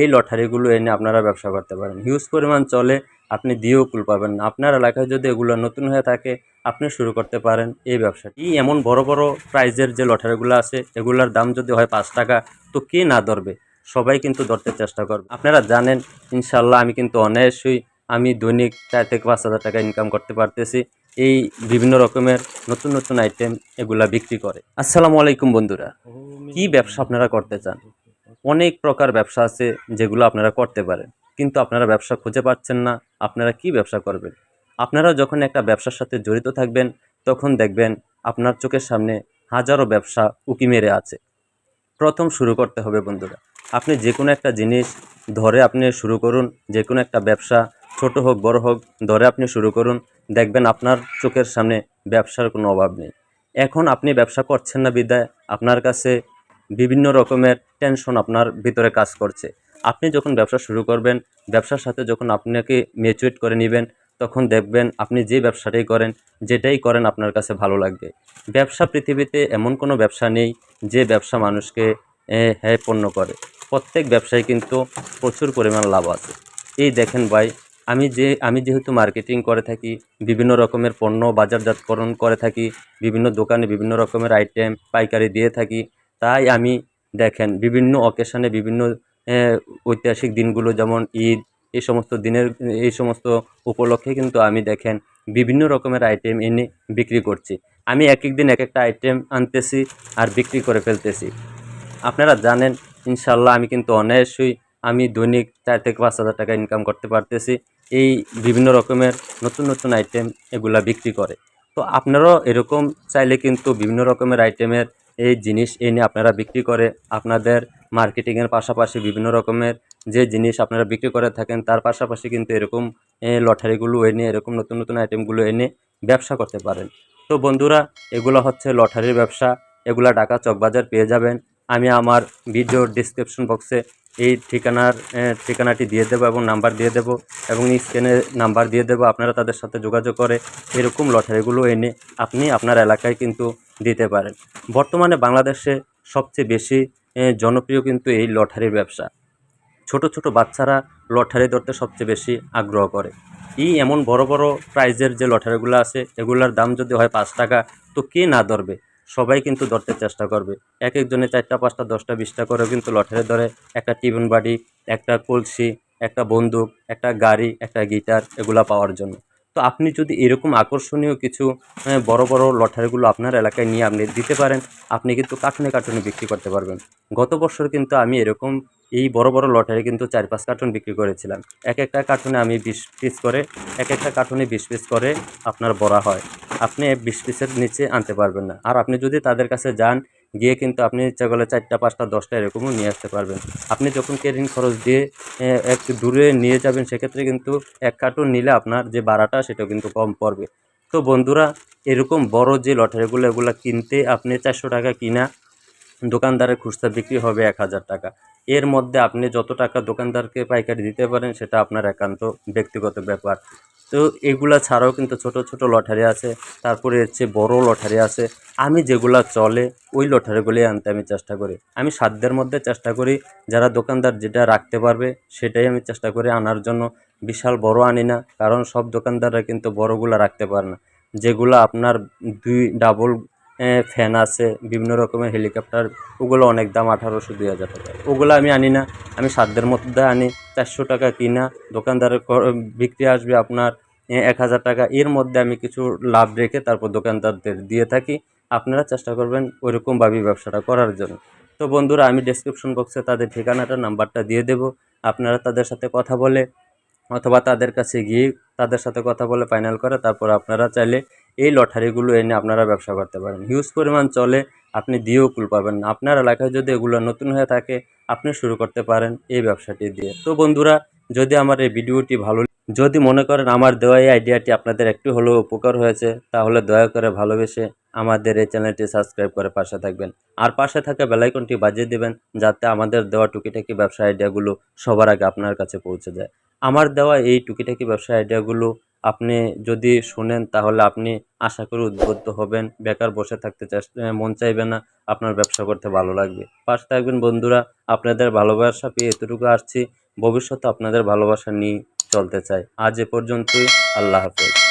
এই লটারিগুলো এনে আপনারা ব্যবসা করতে পারেন। হিউজ পরিমাণ চলে আপনি দিয়েও কুল পাবেন না। আপনার এলাকায় যদি এগুলো নতুন হয়ে থাকে আপনি শুরু করতে পারেন এই ব্যবসা এই এমন বড় বড় প্রাইজের যে লটারিগুলো আছে এগুলোর দাম যদি হয় পাঁচ টাকা তো কে না ধরবে? সবাই কিন্তু ধরতে চেষ্টা করবে। আপনারা জানেন ইনশাল্লাহ আমি কিন্তু অনায়াসই আমি দৈনিক চার থেকে পাঁচ হাজার টাকা ইনকাম করতে পারতেছি। এই বিভিন্ন রকমের নতুন নতুন আইটেম এগুলা বিক্রি করে। আসসালামু আলাইকুম বন্ধুরা। কি ব্যবসা আপনারা করতে চান? অনেক প্রকার ব্যবসা আছে যেগুলো আপনারা করতে পারেন। কিন্তু আপনারা ব্যবসা খুঁজে পাচ্ছেন না, আপনারা কি ব্যবসা করবেন? আপনারা যখন একটা ব্যবসার সাথে জড়িত থাকবেন, তখন দেখবেন আপনার চোখের সামনে হাজারো ব্যবসা উকি মেরে আছে। প্রথম শুরু করতে হবে বন্ধুরা। আপনি যে কোনো একটা জিনিস ধরে আপনি শুরু করুন যে কোনো একটা ব্যবসা, ছোট হোক, বড় হোক, ধরে আপনি শুরু করুন, দেখবেন আপনার চোখের সামনে ব্যবসার কোনো অভাব নেই। এখন আপনি ব্যবসা করছেন না বিদায়, আপনার কাছে বিভিন্ন রকমের টেনশন আপনার ভিতরে কাজ করছে। আপনি যখন ব্যবসা শুরু করবেন, ব্যবসার সাথে যখন আপনাকে মেচুয়েট করে নেবেন, তখন দেখবেন আপনি যে ব্যবসাটাই করেন, যেটাই করেন আপনার কাছে ভালো লাগবে। ব্যবসা পৃথিবীতে এমন কোনো ব্যবসা নেই যে ব্যবসা মানুষকে হ্যাঁ পণ্য করে। প্রত্যেক ব্যবসায় কিন্তু প্রচুর পরিমাণ লাভ আছে। এই দেখেন ভাই, আমি যে, আমি যেহেতু মার্কেটিং করে থাকি, বিভিন্ন রকমের পণ্য বাজারজাতকরণ করে থাকি, বিভিন্ন দোকানে বিভিন্ন রকমের আইটেম পাইকারি দিয়ে থাকি তাই আমি দেখেন বিভিন্ন অকেশনে বিভিন্ন ঐতিহাসিক দিনগুলো যেমন ঈদ, এই সমস্ত দিনের, এই সমস্ত উপলক্ষে কিন্তু আমি দেখেন বিভিন্ন রকমের আইটেম এনে বিক্রি করছি। আমি এক এক দিন এক একটা আইটেম আনতেছি আর বিক্রি করে ফেলতেছি। আপনারা জানেন ইনশাল্লাহ আমি কিন্তু অনায়াসই আমি দৈনিক চার থেকে পাঁচ হাজার টাকা ইনকাম করতে পারতেছি। এই বিভিন্ন রকমের নতুন নতুন আইটেম এগুলা বিক্রি করে। তো আপনারাও এরকম চাইলে কিন্তু বিভিন্ন রকমের আইটেমের এই জিনিস এনে আপনারা বিক্রি করে আপনাদের মার্কেটিংয়ের পাশাপাশি বিভিন্ন রকমের যে জিনিস আপনারা বিক্রি করে থাকেন, তার পাশাপাশি কিন্তু এরকম লটারিগুলো এনে, এরকম নতুন নতুন আইটেমগুলো এনে ব্যবসা করতে পারেন। তো বন্ধুরা, এগুলো হচ্ছে লটারির ব্যবসা। এগুলা ঢাকা চকবাজার পেয়ে যাবেন। আমি আমার ভিডিও ডিসক্রিপশন বক্সে এই ঠিকানার ঠিকানাটি দিয়ে দেবো এবং নাম্বার দিয়ে দেবো এবং এই স্ক্রিনে নাম্বার দিয়ে দেবো, আপনারা তাদের সাথে যোগাযোগ করে এরকম লটারিগুলো এনে আপনি আপনার এলাকায় কিন্তু দিতে পারেন। বর্তমানে বাংলাদেশে সবচেয়ে বেশি জনপ্রিয় কিন্তু এই লটারির ব্যবসা। ছোট ছোট বাচ্চারা লটারি ধরতে সবচেয়ে বেশি আগ্রহ করে। এই এমন বড় বড় প্রাইজের যে লটারিগুলো আছে, এগুলার দাম যদি হয় পাঁচ টাকা, তো কে না ধরবে? সবাই কিন্তু ধরতে চেষ্টা করবে। এক একজনে চারটা, পাঁচটা, দশটা, বিশটা করেও কিন্তু লটারি ধরে। একটা টিফিন বাড়ি, একটা কলসি, একটা বন্দুক, একটা গাড়ি, একটা গিটার এগুলা পাওয়ার জন্য। তো আপনি যদি এরকম আকর্ষণীয় কিছু বড় বড় লটারিগুলো আপনার এলাকায় নিয়ে আপনি দিতে পারেন, আপনি কিন্তু কার্টুনে কার্টুনে বিক্রি করতে পারবেন। গত বছর কিন্তু আমি এরকম এই বড় বড় লটারি কিন্তু চার পাঁচ কার্টুন বিক্রি করেছিলাম। এক একটা কার্টুনে আমি বিশ পিস করে, এক একটা কার্টুনে বিশ পিস করে আপনার বড়া হয়। আপনি বিশ পিসের নিচে আনতে পারবেন না। আর আপনি যদি তাদের কাছে যান গিয়ে কিন্তু আপনি ইচ্ছা করলে চারটা, পাঁচটা, দশটা এরকমও নিয়ে আসতে পারবেন। আপনি যখন কেরিং খরচ দিয়ে একটু দূরে নিয়ে যাবেন, সেক্ষেত্রে কিন্তু এক কার্টুন নিলে আপনার যে ভাড়াটা সেটাও কিন্তু কম পড়বে। তো বন্ধুরা, এরকম বড় যে লটারিগুলো, এগুলো কিনতে আপনি চারশো টাকা কিনা দোকানদারের খুচরা বিক্রি হবে এক হাজার টাকা। এর মধ্যে আপনি যত টাকা দোকানদারকে পাইকারি দিতে পারেন, সেটা আপনার একান্ত ব্যক্তিগত ব্যাপার। তো এগুলা ছাড়াও কিন্তু ছোট ছোট লটারি আছে, তারপরে হচ্ছে বড় লটারি আছে। আমি যেগুলা চলে, ওই লটারিগুলি আনতে আমি চেষ্টা করি। আমি সাধ্যের মধ্যে চেষ্টা করি, যারা দোকানদার যেটা রাখতে পারবে, সেটাই আমি চেষ্টা করি আনার জন্য। বিশাল বড় আনি না, কারণ সব দোকানদাররা কিন্তু বড়গুলা রাখতে পারে না। যেগুলো আপনার দুই, ডাবল ফ্যান আছে, বিভিন্ন রকমের হেলিকপ্টার, ওগুলো অনেক দাম আঠারোশো, দুই হাজার টাকা। ওগুলো আমি আনি না, আমি সাধ্যের মধ্যে আনি। চারশো টাকা কিনা দোকানদারের বিক্রি আসবে আপনার এক হাজার টাকা। এর মধ্যে আমি কিছু লাভ রেখে তারপর দোকানদারদের দিয়ে থাকি। আপনারা চেষ্টা করবেন ওইরকমভাবেই ব্যবসাটা করার জন্য। তো বন্ধুরা, আমি ডেসক্রিপশন বক্সে তাদের ঠিকানাটা, নাম্বারটা দিয়ে দেব। আপনারা তাদের সাথে কথা বলে অথবা তাদের কাছে গিয়ে তাদের সাথে কথা বলে ফাইনাল করে, তারপর আপনারা চাইলে এই লটারিগুলো এনে আপনারা ব্যবসা করতে পারেন। হিউজ পরিমাণ চলে আপনি দিয়েও কুল পাবেন না। আপনার এলাকায় যদি এগুলো নতুন হয়ে থাকে, আপনি শুরু করতে পারেন এই ব্যবসাটি দিয়ে। তো বন্ধুরা, যদি আমার এই ভিডিওটি ভালো যদি মনে করেন আমার দেওয়া এই আইডিয়াটি আপনাদের একটু হলেও উপকার হয়েছে, তাহলে দয়া করে ভালোবেসে আমাদের এই চ্যানেলটি সাবস্ক্রাইব করে পাশে থাকবেন। আর পাশে থাকা বেলাইকনটি বাজিয়ে দেবেন, যাতে আমাদের দেওয়া টুকিটাকি ব্যবসা আইডিয়াগুলো সবার আগে আপনার কাছে পৌঁছে যায়। আমার দেওয়া এই টুকিটাকি ব্যবসা আইডিয়াগুলো আপনি যদি শুনেন, তাহলে আপনি আশা করি উদ্বুদ্ধ হবেন। বেকার বসে থাকতে মন চাইবে না। আপনার ব্যবসা করতে ভালো লাগবে। পাশে থাকবেন বন্ধুরা, আপনাদের ভালোবাসা পেয়ে এতটুকু আসছি। ভবিষ্যতে আপনাদের ভালোবাসা নিয়ে চলতে চাই। আজ এ পর্যন্তই। আল্লাহ হাফেজ।